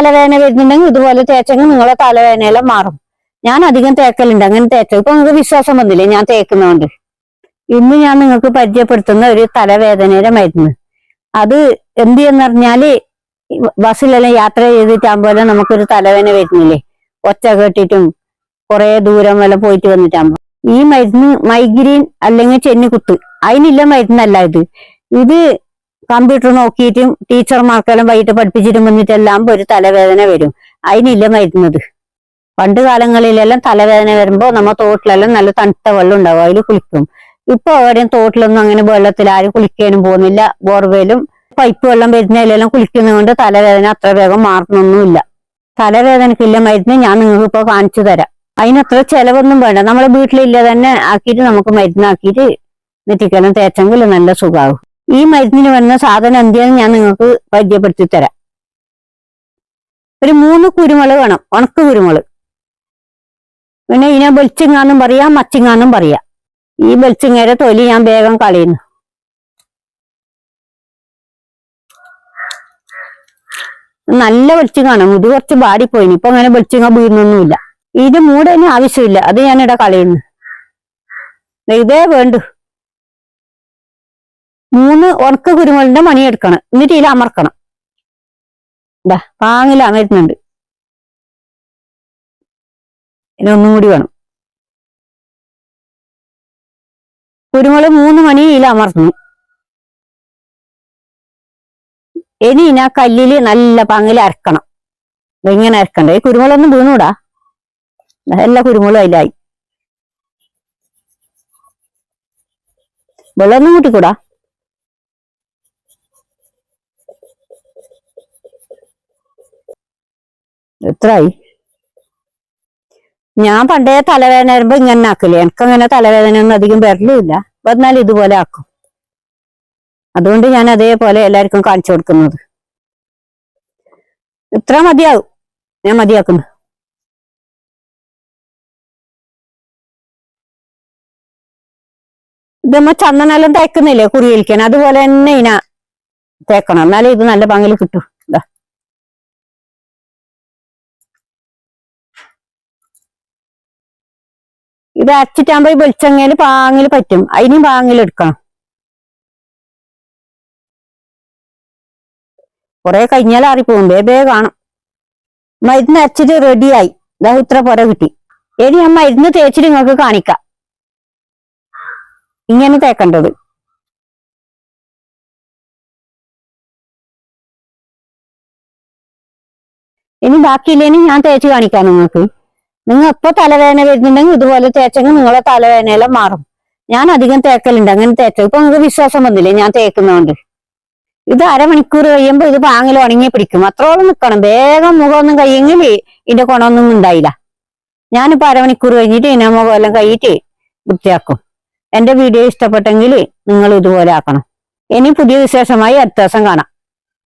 തലവേദന വരുന്നുണ്ടെങ്കിൽ ഇതുപോലെ തേച്ചെങ്കിൽ നിങ്ങളെ തലവേദനയെല്ലാം മാറും. ഞാൻ അധികം തേക്കലുണ്ട് അങ്ങനെ തേച്ച ഇപ്പൊ നിങ്ങൾക്ക് വിശ്വാസം വന്നില്ലേ? ഞാൻ തേക്കുന്നതുകൊണ്ട് ഇന്ന് ഞാൻ നിങ്ങൾക്ക് പരിചയപ്പെടുത്തുന്ന ഒരു തലവേദനയുടെ മരുന്ന്. അത് എന്ത് പറഞ്ഞാൽ ബസ്സിലെല്ലാം യാത്ര ചെയ്തിട്ടാകുമ്പോൾ നമുക്കൊരു തലവേദന വരുന്നില്ലേ? ഒച്ച കേട്ടിട്ടും കുറെ ദൂരം വല്ല പോയിട്ട് വന്നിട്ടാകുമ്പോ. ഈ മരുന്ന് മൈഗ്രീൻ അല്ലെങ്കിൽ ചെന്നിക്കുത്ത് അതിനില്ല മരുന്നല്ല ഇത്. ഇത് കമ്പ്യൂട്ടർ നോക്കിയിട്ടും ടീച്ചർമാർക്കെല്ലാം വൈകിട്ട് പഠിപ്പിച്ചിട്ടും വന്നിട്ടെല്ലാം ഒരു തലവേദന വരും. അതിനില്ല മരുന്നത്. പണ്ട് കാലങ്ങളിലെല്ലാം തലവേദന വരുമ്പോ നമ്മ തോട്ടിലെല്ലാം നല്ല തണുത്ത വെള്ളം ഉണ്ടാവും. അതിൽ കുളിക്കും. ഇപ്പൊ എവിടെയും തോട്ടിലൊന്നും അങ്ങനെ വെള്ളത്തിൽ ആരും കുളിക്കാനും പോകുന്നില്ല. ബോർവെയിലും പൈപ്പ് വെള്ളം വരുന്നതിലെല്ലാം കുളിക്കുന്നതുകൊണ്ട് തലവേദന അത്ര വേഗം മാറുന്നൊന്നുമില്ല. തലവേദനക്കില്ല മരുന്ന് ഞാൻ നിങ്ങൾക്ക് ഇപ്പൊ കാണിച്ചു തരാം. അതിനത്ര ചെലവൊന്നും വേണ്ട. നമ്മളെ വീട്ടിലില്ല തന്നെ ആക്കിയിട്ട് നമുക്ക് മരുന്നാക്കിയിട്ട് നെറ്റിക്കെല്ലാം തേച്ചെങ്കിൽ നല്ല സുഖമാകും ഈ മരുന്നിന് വരുന്ന സാധനം എന്തിയാന്ന് ഞാൻ നിങ്ങൾക്ക് പരിചയപ്പെടുത്തി തരാം ഒരു മൂന്ന് കുരുമുളക് വേണം ഉണക്ക കുരുമുളക്. പിന്നെ ഇതിനെ വെളിച്ചിങ്ങാന്നും പറയാം മച്ചിങ്ങാന്നും പറയാം. ഈ വെളിച്ചിങ്ങയുടെ തൊലി ഞാൻ വേഗം കളയുന്നു. നല്ല വെളിച്ചിങ്ങാണ് ഇത് കുറച്ച് ബാടിപ്പോയിന് ഇപ്പൊ അങ്ങനെ വെളിച്ചിങ്ങ വീഴുന്നൊന്നുമില്ല. ഇത് മൂടതിന് ആവശ്യമില്ല അത് ഞാനിവിടെ കളയുന്നു. ഇതേ വേണ്ടു. മൂന്ന് ഉണക്ക കുരുമുളകിന്റെ മണി എടുക്കണം. എന്നിട്ട് ഇതിൽ അമർക്കണം. ഇതാ പാങ്ങിൽ അമരുന്നുണ്ട്. ഇനി ഒന്നും കൂടി വേണം. കുരുമുളക് മൂന്ന് മണി ഇതിൽ അമർന്നു. ഇനി ഞാൻ കല്ലിൽ നല്ല പാങ്ങിൽ അരക്കണം. ഇങ്ങനെ അരക്കണ്ട. ഈ കുരുമുളകൊന്നും വീണൂടാ. എല്ലാ കുരുമുളകും അതിലായി. വെള്ളമൊന്നും കൂട്ടിക്കൂടാ. എത്രയായി ഞാൻ പണ്ടേ തലവേദന വരുമ്പോ ഇങ്ങനെ ആക്കില്ലേ എനിക്കങ്ങനെ തലവേദന ഒന്നും അധികം വരലുമില്ല. വന്നാൽ ഇതുപോലെ ആക്കും. അതുകൊണ്ട് ഞാൻ അതേപോലെ എല്ലാവർക്കും കാണിച്ചു കൊടുക്കുന്നത്. ഇത്ര മതിയാവും? ഞാൻ മതിയാക്കുന്നു. ഇതമ്മ ചന്ദനെല്ലാം തേക്കുന്നില്ലേ? കുറിയിലിക്കാൻ അതുപോലെ തന്നെ ഇന തേക്കണം. എന്നാലേ ഇത് നല്ല ഭംഗിയിൽ കിട്ടും. ഇതാ ഈ വെളിച്ചെങ്ങയിൽ പാങ്ങിൽ പറ്റും. അതിനും പാങ്ങിൽ എടുക്കണം. കുറെ കഴിഞ്ഞാൽ അറിപ്പോകും ബേബേ കാണും. മരുന്ന് അരച്ചിട്ട് റെഡിയായി. ദഹിത്ര പുര കിട്ടി. ഇനി ഞാൻ മരുന്ന് തേച്ചിട്ട് നിങ്ങൾക്ക് കാണിക്കാം. ഇങ്ങനെ തേക്കണ്ടത്. ഇനി ബാക്കിയില്ലേനും ഞാൻ തേച്ച് കാണിക്കാം നിങ്ങൾക്ക്. നിങ്ങൾ എപ്പോ തലവേദന വരുന്നുണ്ടെങ്കിൽ ഇതുപോലെ തേച്ചെങ്കിൽ നിങ്ങളെ തലവേദനയെല്ലാം മാറും. ഞാൻ അധികം തേക്കലുണ്ട്. അങ്ങനെ തേച്ച. ഇപ്പൊ നിങ്ങൾക്ക് വിശ്വാസം വന്നില്ലേ? ഞാൻ തേക്കുന്നതുകൊണ്ട് ഇത് അരമണിക്കൂർ കഴിയുമ്പോൾ ഇത് പാങ്ങിൽ ഉണങ്ങി പിടിക്കും. അത്രോളം നിൽക്കണം വേഗം മുഖമൊന്നും കഴിയെങ്കിൽ ഇതിന്റെ ഗുണമൊന്നും ഉണ്ടായില്ല. ഞാനിപ്പോ അരമണിക്കൂർ കഴിഞ്ഞിട്ട് ഇതിനെ മുഖം എല്ലാം കഴിയിട്ട് വൃത്തിയാക്കും. എന്റെ വീഡിയോ ഇഷ്ടപ്പെട്ടെങ്കിൽ നിങ്ങൾ ഇതുപോലെ ആക്കണം. ഇനി പുതിയ വിശേഷമായി അടുത്ത ദിവസം കാണാം.